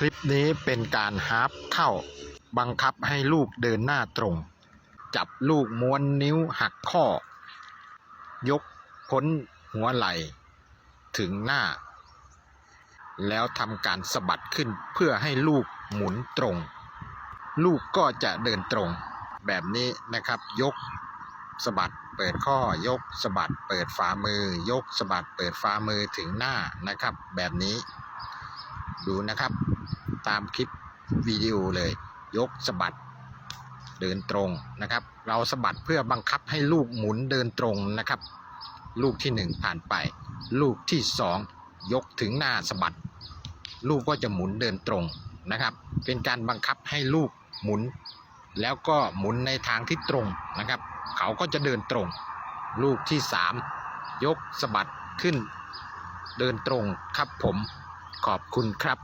คลิปนี้เป็นการฮาร์ปเข้า บังคับให้ลูกเดินหน้าตรง จับลูกม้วนนิ้วหักข้อ ยกพ้นหัวไหล่ถึงหน้า แล้วทำการสะบัดขึ้นเพื่อให้ลูกหมุนตรง ลูกก็จะเดินตรงแบบนี้นะครับ ยกสะบัดเปิดข้อยกสะบัดเปิดฝ่ามือ ยกสะบัดเปิดฝ่ามือถึงหน้านะครับ แบบนี้ ดูนะครับ ตามคลิปวิดีโอเลย ยกสะบัดเดินตรงนะครับ เราสะบัดเพื่อบังคับให้ลูกหมุนเดินตรงนะครับ ลูกที่หนึ่งผ่านไป ลูกที่สองยกถึงหน้าสะบัด ลูกก็จะหมุนเดินตรงนะครับ เป็นการบังคับให้ลูกหมุน แล้วก็หมุนในทางที่ตรงนะครับ เขาก็จะเดินตรง ลูกที่สามยกสะบัดขึ้น เดินตรงครับผม ขอบคุณครับ